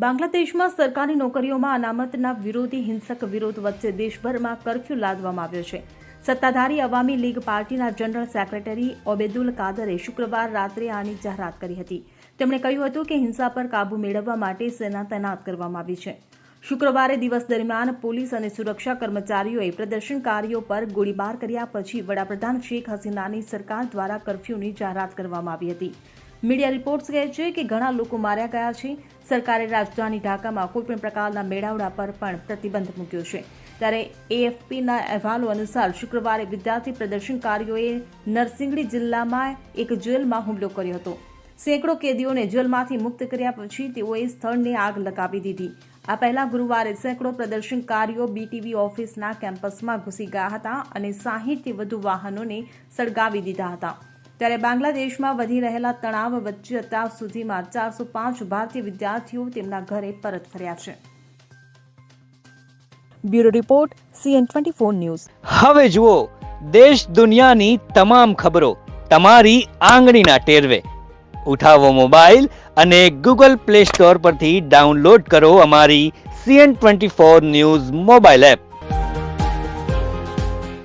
બાંગ્લાદેશમાં સરકારી નોકરીઓમાં અનામતના વિરોધી હિંસક વિરોધ વચ્ચે દેશભરમાં કરફ્યુ લાદવામાં આવ્યો છે. સત્તાધારી અવામી લીગ પાર્ટીના જનરલ સેક્રેટરી ઓબેદુલ કાદરે શુક્રવાર રાત્રે આની જાહેરાત કરી હતી. તેમણે કહ્યું હતું કે હિંસા પર કાબૂ મેળવવા માટે સેના તૈનાત કરવામાં આવી છે. શુક્રવારે દિવસ દરમિયાન પોલીસ અને સુરક્ષા કર્મચારીઓએ પ્રદર્શનકારીઓ પર ગોળીબાર કર્યા પછી વડાપ્રધાન શેખ હસીનાની સરકાર દ્વારા કરફ્યુની જાહેરાત કરવામાં આવી હતી. મીડિયા રિપોર્ટ્સ કહે છે કે ઘણા લોકો માર્યા ગયા છે. સરકારે રાજધાની ઢાકામાં કોઈપણ પ્રકારના મેળાવડા પર પણ પ્રતિબંધ મૂક્યો છે. ત્યારે એએફપીના અહેવાલો અનુસાર શુક્રવારે વિદ્યાર્થી પ્રદર્શનકારીઓએ નરસિંગડી જિલ્લામાં એક જેલમાં હુમલો કર્યો હતો. સેંકડો કેદીઓને જેલમાંથી મુક્ત કર્યા પછી તેઓએ સ્થળને આગ લગાવી દીધી. આ પહેલા ગુરુવારે સેંકડો પ્રદર્શનકારીઓ બીટીવી ઓફિસના કેમ્પસમાં ઘૂસી ગયા હતા અને સાહીઠથી વધુ વાહનોને સળગાવી દીધા હતા. ત્યારે બાંગ્લાદેશમાં વધી રહેલા તણાવ વચ્ચે અત્યાર સુધીમાં ચારસો પાંચ ભારતીય વિદ્યાર્થીઓ તેમના ઘરે પરત ફર્યા છે. Bureau report CN twenty four news. હવે જુઓ, દેશ દુનિયાની તમામ ખબરો તમારી આંગળીના ટેરવે. ઉઠાવો મોબાઈલ અને ગૂગલ પ્લે સ્ટોર પરથી ડાઉનલોડ કરો અમારી CN twenty four news mobile app.